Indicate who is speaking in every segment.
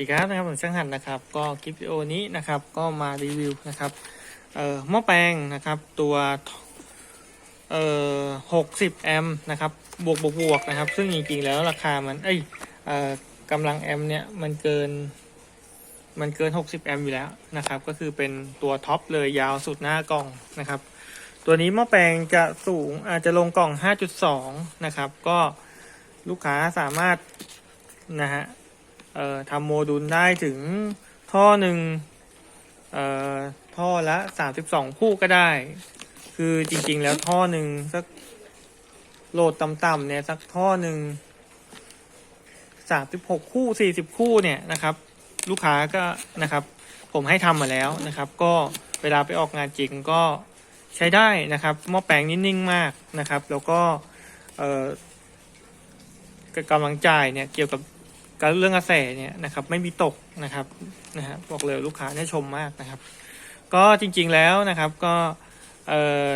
Speaker 1: ดีครับนะครับผมช่างหันนะครับ ก็คลิปวิดีโอนี้นะครับ ก็มารีวิวนะครับเอ่อหม้อแปลงนะครับตัวเอ่อหกสิบแอมป์นะครับบวกบวกบวกนะครับ ซึ่งจริงๆแล้วราคามันเอ้ยเอ่อกำลังแอมป์เนี่ยมันเกินมันเกิน 60 แอมป์อยู่แล้วนะครับ ก็คือเป็นตัวท็อปเลยยาวสุดหน้ากล่องนะครับ ตัวนี้หม้อแปลงจะสูงอาจจะลงกล่อง 5.2 นะครับ ก็ลูกค้าสามารถนะฮะ เอ่อทำโมดูลได้ถึงท่อหนึ่งเอ่อท่อละ32คู่ก็ได้ คือจริงๆแล้วท่อหนึ่งสักโหลดต่ำๆเนี่ยสักท่อหนึ่ง36คู่40คู่เนี่ยนะครับ ลูกค้าก็นะครับ ผมให้ทำมาแล้วนะครับ ก็เวลาไปออกงานจริงก็ใช้ได้นะครับหม้อแปลงนิ่งๆมากนะครับ แล้วก็กำลังจ่ายเนี่ยเกี่ยวกับ การเรื่องกระแสเนี่ยนะครับไม่มีตกนะครับนะฮะบอกเลยลูกค้าได้ชมมากนะครับ ก็จริงๆแล้วนะครับก็เอ่อ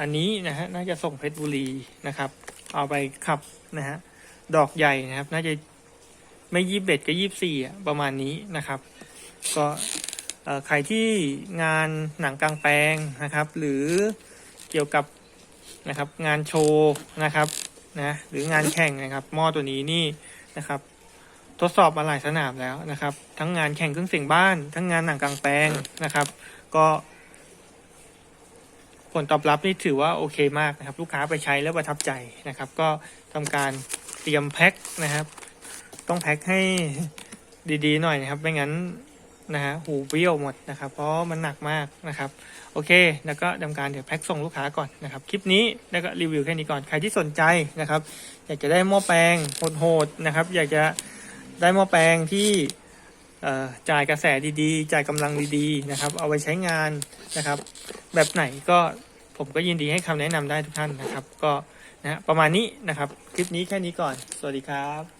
Speaker 1: อันนี้นะฮะน่าจะส่งเพชรบุรีนะครับ เอาไปขับนะฮะดอกใหญ่นะครับ น่าจะไม่ยี่สิบเอ็ดก็ยี่สิบสี่อะประมาณนี้นะครับ ก็ใครที่งานหนังกลางแปลงนะครับ หรือเกี่ยวกับนะครับงานโชว์นะครับนะหรืองานแข่งนะครับหม้อตัวนี้นี่นะครับ ทดสอบมาหลายสนามแล้วนะครับ ทั้งงานแข่งเครื่องเสียงบ้าน ทั้งงานหนังกลางแปลงนะครับ ก็ ผลตอบรับนี่ถือว่าโอเคมากนะครับ ลูกค้าไปใช้แล้วประทับใจนะครับ ก็ทำการเตรียมแพ็คนะครับ ต้องแพ็คให้ดีๆหน่อยนะครับ ไม่งั้นนะฮะหูเบี้ยวหมดนะครับ เพราะมันหนักมากนะครับ โอเค แล้วก็ทำการเดี๋ยวแพ็คส่งลูกค้าก่อนนะครับ คลิปนี้แล้วก็รีวิวแค่นี้ก่อน ใครที่สนใจนะครับ อยากจะได้หม้อแปลงโหดๆนะครับ อยากจะ ได้หม้อแปลงที่จ่ายกระแสดีๆ จ่ายกำลังดีๆนะครับ เอาไปใช้งานนะครับ แบบไหนก็ผมก็ยินดีให้คำแนะนำได้ทุกท่านนะครับ ก็นะฮะประมาณนี้นะครับ คลิปนี้แค่นี้ก่อน สวัสดีครับ